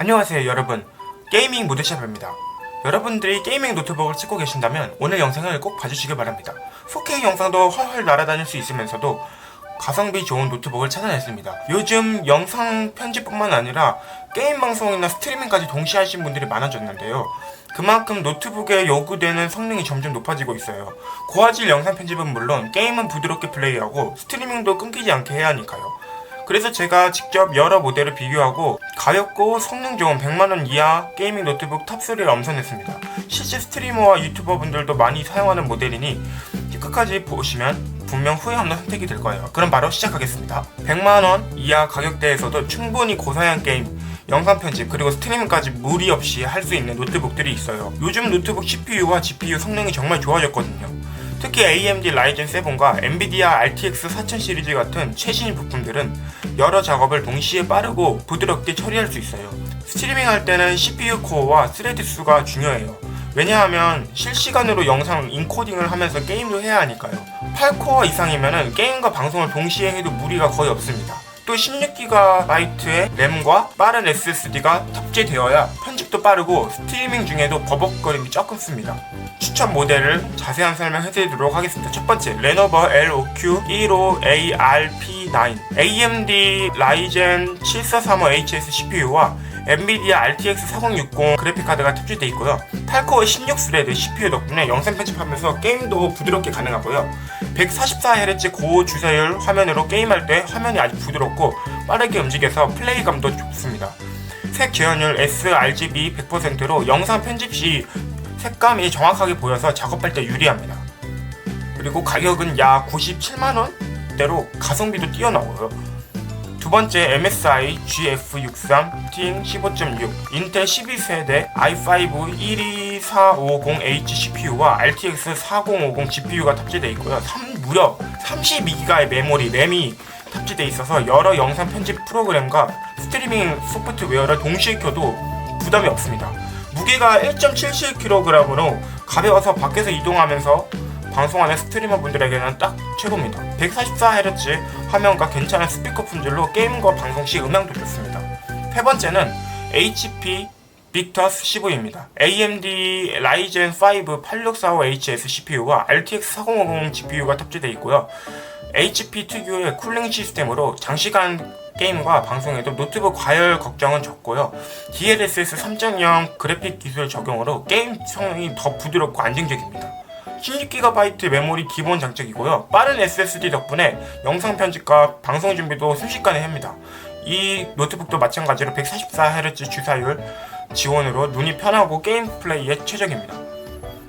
안녕하세요 여러분. 게이밍 모드샵입니다. 여러분들이 게이밍 노트북을 찍고 계신다면 오늘 영상을 꼭 봐주시길 바랍니다. 4K 영상도 훨훨 날아다닐 수 있으면서도 가성비 좋은 노트북을 찾아냈습니다. 요즘 영상 편집뿐만 아니라 게임 방송이나 스트리밍까지 동시에 하신 분들이 많아졌는데요. 그만큼 노트북에 요구되는 성능이 점점 높아지고 있어요. 고화질 영상 편집은 물론 게임은 부드럽게 플레이하고 스트리밍도 끊기지 않게 해야 하니까요 그래서 제가 직접 여러 모델을 비교하고 가볍고 성능 좋은 100만원 이하 게이밍 노트북 탑3를 엄선했습니다. 실제 스트리머와 유튜버 분들도 많이 사용하는 모델이니 끝까지 보시면 분명 후회 없는 선택이 될 거예요. 그럼 바로 시작하겠습니다. 100만원 이하 가격대에서도 충분히 고사양 게임, 영상 편집 그리고 스트리밍까지 무리 없이 할 수 있는 노트북들이 있어요. 요즘 노트북 CPU와 GPU 성능이 정말 좋아졌거든요. 특히 AMD 라이젠 7과 엔비디아 RTX 4000 시리즈 같은 최신 부품들은 여러 작업을 동시에 빠르고 부드럽게 처리할 수 있어요. 스트리밍 할 때는 CPU 코어와 스레드 수가 중요해요. 왜냐하면 실시간으로 영상 인코딩을 하면서 게임도 해야 하니까요. 8코어 이상이면 게임과 방송을 동시에 해도 무리가 거의 없습니다. 또 16GB의 램과 빠른 SSD가 탑재되어야 편집도 빠르고 스트리밍 중에도 버벅거림이 조금 씁니다. 추천 모델을 자세한 설명해 드리도록 하겠습니다. 첫 번째, 레노버 LOQ15ARP9 AMD 라이젠 7435HS CPU와 엔비디아 RTX 4060 그래픽카드가 탑재되어 있고요. 8코어 16스레드 CPU 덕분에 영상 편집하면서 게임도 부드럽게 가능하고요. 144Hz 고 주사율 화면으로 게임할 때 화면이 아주 부드럽고 빠르게 움직여서 플레이감도 좋습니다. 색 재현율 sRGB 100%로 영상 편집 시 색감이 정확하게 보여서 작업할 때 유리합니다. 그리고 가격은 약 97만원대로 가성비도 뛰어나고요. 두 번째 MSI GF63 TN 15.6 인텔 12세대 i5 12450H CPU와 RTX 4050 GPU가 탑재되어 있고요. 3, 무려 32기가의 메모리 램이 탑재되어 있어서 여러 영상 편집 프로그램과 스트리밍 소프트웨어를 동시에 켜도 부담이 없습니다. 무게가 1.77kg으로 가벼워서 밖에서 이동하면서 방송하는 스트리머 분들에게는 딱 최고입니다. 144Hz 화면과 괜찮은 스피커 품질로 게임과 방송 시 음향도 좋습니다. 세 번째는 HP 빅터스 15입니다. AMD 라이젠 5 8645HS CPU와 RTX 4050 GPU가 탑재되어 있고요. HP 특유의 쿨링 시스템으로 장시간 게임과 방송에도 노트북 과열 걱정은 적고요. DLSS 3.0 그래픽 기술 적용으로 게임 성능이 더 부드럽고 안정적입니다. 16GB 메모리 기본 장착이고요. 빠른 SSD 덕분에 영상 편집과 방송 준비도 순식간에 합니다. 이 노트북도 마찬가지로 144Hz 주사율 지원으로 눈이 편하고 게임 플레이에 최적입니다.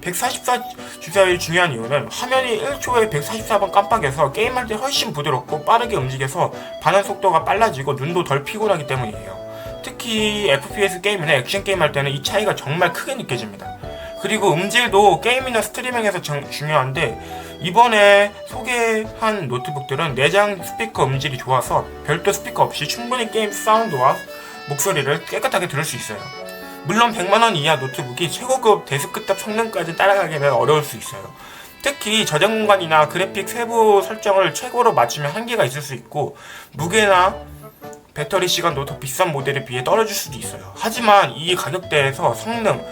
144 주사율이 중요한 이유는 화면이 1초에 144번 깜빡여서 게임할 때 훨씬 부드럽고 빠르게 움직여서 반응 속도가 빨라지고 눈도 덜 피곤하기 때문이에요. 특히 FPS 게임이나 액션 게임 할 때는 이 차이가 정말 크게 느껴집니다. 그리고 음질도 게임이나 스트리밍에서 정- 중요한데 이번에 소개한 노트북들은 내장 스피커 음질이 좋아서 별도 스피커 없이 충분히 게임 사운드와 목소리를 깨끗하게 들을 수 있어요. 물론 100만원 이하 노트북이 최고급 데스크탑 성능까지 따라가기는 어려울 수 있어요. 특히 저장 공간이나 그래픽 세부 설정을 최고로 맞추면 한계가 있을 수 있고 무게나 배터리 시간도 더 비싼 모델에 비해 떨어질 수도 있어요. 하지만 이 가격대에서 성능,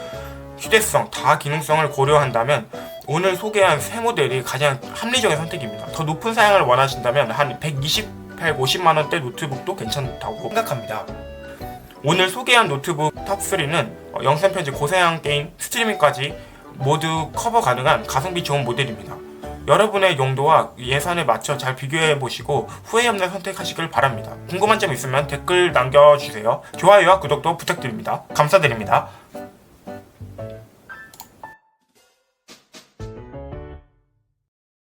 휴대성, 다 기능성을 고려한다면 오늘 소개한 세 모델이 가장 합리적인 선택입니다. 더 높은 사양을 원하신다면 한 128, 50만 원대 노트북도 괜찮다고 생각합니다. 오늘 소개한 노트북 탑3는 영상 편집 고사양 게임, 스트리밍까지 모두 커버 가능한 가성비 좋은 모델입니다. 여러분의 용도와 예산에 맞춰 잘 비교해 보시고 후회 없는 선택하시길 바랍니다. 궁금한 점 있으면 댓글 남겨주세요. 좋아요와 구독도 부탁드립니다. 감사드립니다.